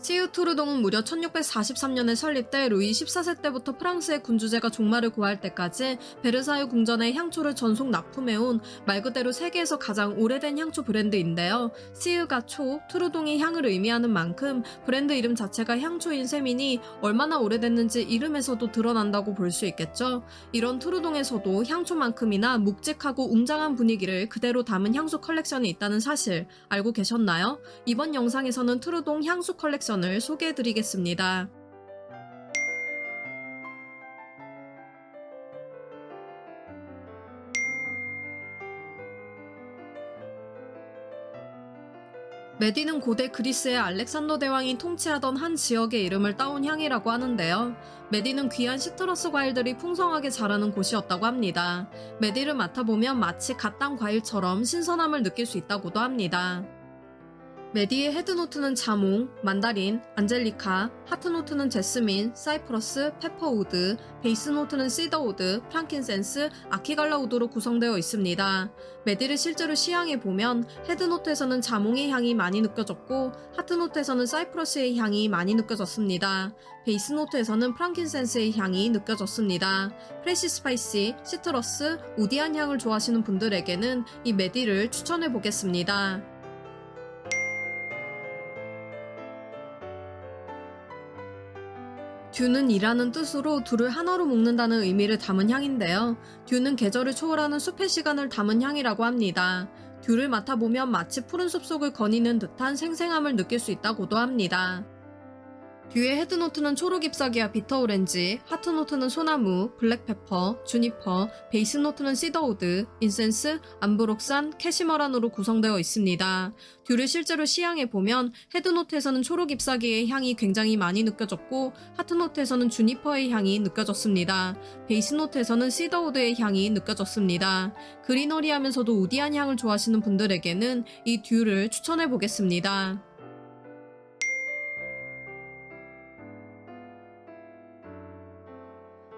시우 투르동은 무려 1643년에 설립돼 루이 14세 때부터 프랑스의 군주제가 종말을 고할 때까지 베르사유 궁전에 향초를 전속 납품해온 말 그대로 세계에서 가장 오래된 향초 브랜드인데요. 시우가 초, 투르동이 향을 의미하는 만큼 브랜드 이름 자체가 향초인 셈이니 얼마나 오래됐는지 이름에서도 드러난다고 볼 수 있겠죠. 이런 투르동에서도 향초만큼이나 묵직하고 웅장한 분위기를 그대로 담은 향수 컬렉션이 있다는 사실 알고 계셨나요? 이번 영상에서는 트루동 향수 컬렉션 을 소개해드리겠습니다. 메디는 고대 그리스의 알렉산더 대왕이 통치하던 한 지역의 이름을 따온 향이라고 하는데요. 메디는 귀한 시트러스 과일들이 풍성하게 자라는 곳이었다고 합니다. 메디를 맡아보면 마치 갓 딴 과일처럼 신선함을 느낄 수 있다고도 합니다. 메디의 헤드노트는 자몽, 만다린, 안젤리카, 하트노트는 제스민, 사이프러스, 페퍼우드, 베이스노트는 시더우드, 프랑킨센스, 아키갈라우드로 구성되어 있습니다. 메디를 실제로 시향해 보면 헤드노트에서는 자몽의 향이 많이 느껴졌고 하트노트에서는 사이프러스의 향이 많이 느껴졌습니다. 베이스노트에서는 프랑킨센스의 향이 느껴졌습니다. 프레시 스파이시, 시트러스, 우디한 향을 좋아하시는 분들에게는 이 메디를 추천해 보겠습니다. 듀는 이라는 뜻으로 둘을 하나로 묶는다는 의미를 담은 향인데요. 듀는 계절을 초월하는 숲의 시간을 담은 향이라고 합니다. 듀를 맡아보면 마치 푸른 숲속을 거니는 듯한 생생함을 느낄 수 있다고도 합니다. 듀의 헤드노트는 초록 잎사귀와 비터 오렌지, 하트노트는 소나무, 블랙페퍼, 주니퍼, 베이스노트는 시더우드, 인센스, 암브록산, 캐시머란으로 구성되어 있습니다. 듀를 실제로 시향해 보면 헤드노트에서는 초록 잎사귀의 향이 굉장히 많이 느껴졌고 하트노트에서는 주니퍼의 향이 느껴졌습니다. 베이스노트에서는 시더우드의 향이 느껴졌습니다. 그리너리 하면서도 우디한 향을 좋아하시는 분들에게는 이 듀를 추천해 보겠습니다.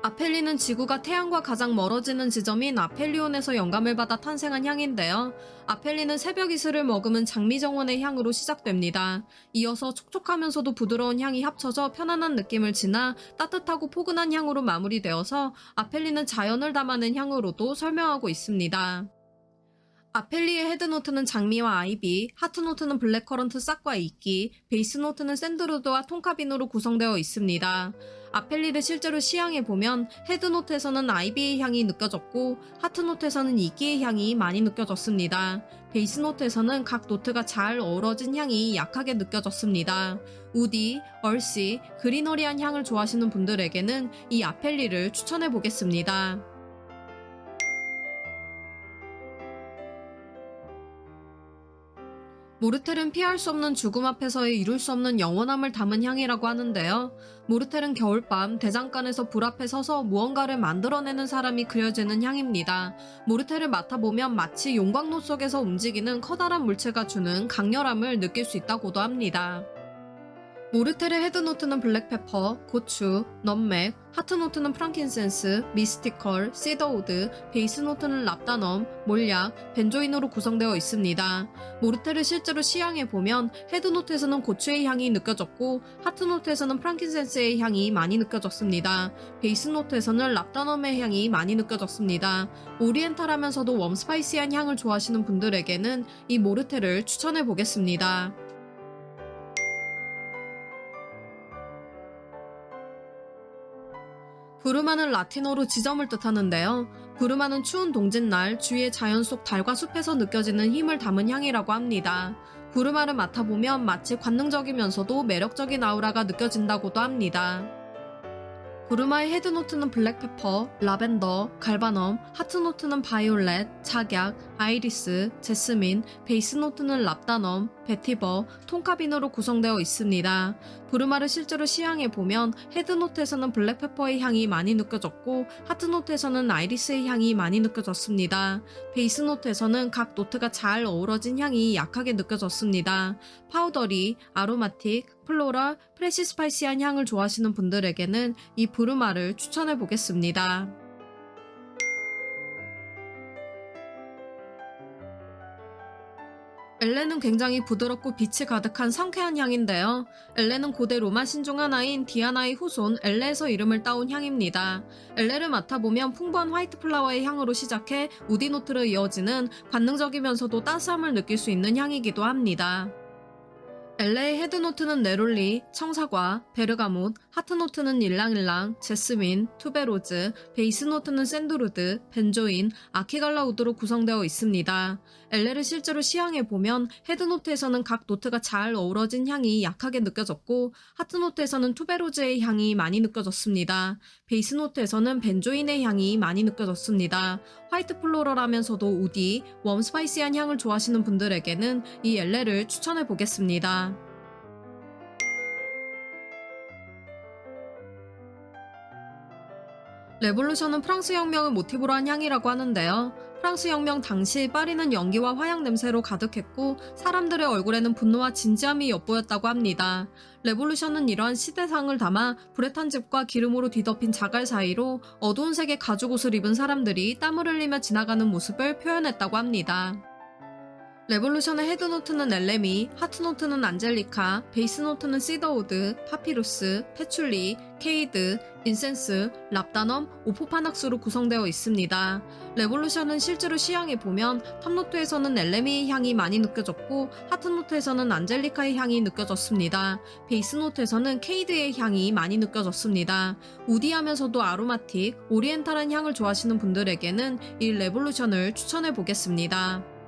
아펠리는 지구가 태양과 가장 멀어지는 지점인 아펠리온에서 영감을 받아 탄생한 향인데요. 아펠리는 새벽 이슬을 머금은 장미 정원의 향으로 시작됩니다. 이어서 촉촉하면서도 부드러운 향이 합쳐져 편안한 느낌을 지나 따뜻하고 포근한 향으로 마무리되어서 아펠리는 자연을 담아낸 향으로도 설명하고 있습니다. 아펠리의 헤드노트는 장미와 아이비, 하트노트는 블랙커런트 싹과 이끼, 베이스노트는 샌드루드와 통카빈으로 구성되어 있습니다. 아펠리를 실제로 시향해 보면 헤드노트에서는 아이비의 향이 느껴졌고 하트노트에서는 이끼의 향이 많이 느껴졌습니다. 베이스노트에서는 각 노트가 잘 어우러진 향이 약하게 느껴졌습니다. 우디, 얼씨, 그리너리한 향을 좋아하시는 분들에게는 이 아펠리를 추천해 보겠습니다. 모르텔은 피할 수 없는 죽음 앞에서의 이룰 수 없는 영원함을 담은 향이라고 하는데요. 모르텔은 겨울밤 대장간에서 불 앞에 서서 무언가를 만들어내는 사람이 그려지는 향입니다. 모르텔을 맡아보면 마치 용광로 속에서 움직이는 커다란 물체가 주는 강렬함을 느낄 수 있다고도 합니다. 모르텔의 헤드노트는 블랙페퍼, 고추, 넘맥, 하트노트는 프랑킨센스, 미스티컬, 시더우드, 베이스노트는 랍다넘, 몰약, 벤조인으로 구성되어 있습니다. 모르텔을 실제로 시향해 보면 헤드노트에서는 고추의 향이 느껴졌고 하트노트에서는 프랑킨센스의 향이 많이 느껴졌습니다. 베이스노트에서는 랍다넘의 향이 많이 느껴졌습니다. 오리엔탈하면서도 웜스파이시한 향을 좋아하시는 분들에게는 이 모르텔을 추천해 보겠습니다. 부르마는 라틴어로 지점을 뜻하는데요. 부르마는 추운 동짓날 주위의 자연 속 달과 숲에서 느껴지는 힘을 담은 향이라고 합니다. 부르마를 맡아보면 마치 관능적이면서도 매력적인 아우라가 느껴진다고도 합니다. 부르마의 헤드노트는 블랙페퍼, 라벤더, 갈바넘, 하트노트는 바이올렛, 착약, 아이리스, 제스민, 베이스노트는 랍다넘, 베티버, 통카빈으로 구성되어 있습니다. 부르마를 실제로 시향해 보면 헤드노트에서는 블랙페퍼의 향이 많이 느껴졌고 하트노트에서는 아이리스의 향이 많이 느껴졌습니다. 베이스노트에서는 각 노트가 잘 어우러진 향이 약하게 느껴졌습니다. 파우더리, 아로마틱, 플로럴, 프레시 스파이시한 향을 좋아하시는 분들에게는 이 부르마를 추천해 보겠습니다. 엘레는 굉장히 부드럽고 빛이 가득한 상쾌한 향인데요. 엘레는 고대 로마 신중 하나인 디아나의 후손 엘레에서 이름을 따온 향입니다. 엘레를 맡아보면 풍부한 화이트 플라워의 향으로 시작해 우디노트로 이어지는 관능적이면서도 따스함을 느낄 수 있는 향이기도 합니다. 엘레의 헤드노트는 네롤리, 청사과, 베르가못, 하트노트는 일랑일랑, 제스민, 투베로즈, 베이스노트는 샌드루드, 벤조인, 아키갈라 우드로 구성되어 있습니다. 엘레를 실제로 시향해 보면 헤드노트에서는 각 노트가 잘 어우러진 향이 약하게 느껴졌고 하트노트에서는 투베로즈의 향이 많이 느껴졌습니다. 베이스노트에서는 벤조인의 향이 많이 느껴졌습니다. 화이트 플로럴하면서도 우디, 웜 스파이시한 향을 좋아하시는 분들에게는 이 엘레를 추천해 보겠습니다. 레볼루션은 프랑스 혁명을 모티브로 한 향이라고 하는데요. 프랑스 혁명 당시 파리는 연기와 화약 냄새로 가득했고 사람들의 얼굴에는 분노와 진지함이 엿보였다고 합니다. 레볼루션은 이러한 시대상을 담아 불에탄 집과 기름으로 뒤덮인 자갈 사이로 어두운 색의 가죽 옷을 입은 사람들이 땀을 흘리며 지나가는 모습을 표현했다고 합니다. 레볼루션의 헤드노트는 엘레미, 하트노트는 안젤리카, 베이스노트는 시더우드, 파피루스, 패출리, 케이드, 인센스, 랍다넘, 오포파낙스로 구성되어 있습니다. 레볼루션은 실제로 시향해 보면 탑노트에서는 엘레미의 향이 많이 느껴졌고 하트노트에서는 안젤리카의 향이 느껴졌습니다. 베이스노트에서는 케이드의 향이 많이 느껴졌습니다. 우디하면서도 아로마틱, 오리엔탈한 향을 좋아하시는 분들에게는 이 레볼루션을 추천해 보겠습니다.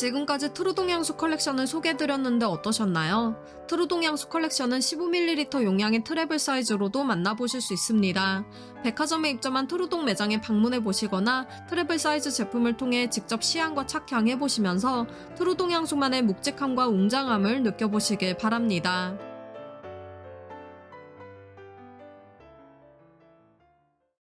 지금까지 트루동 향수 컬렉션을 소개해드렸는데 어떠셨나요? 트루동 향수 컬렉션은 15ml 용량의 트래블 사이즈로도 만나보실 수 있습니다. 백화점에 입점한 트루동 매장에 방문해 보시거나 트래블 사이즈 제품을 통해 직접 시향과 착향해 보시면서 트루동 향수만의 묵직함과 웅장함을 느껴보시길 바랍니다.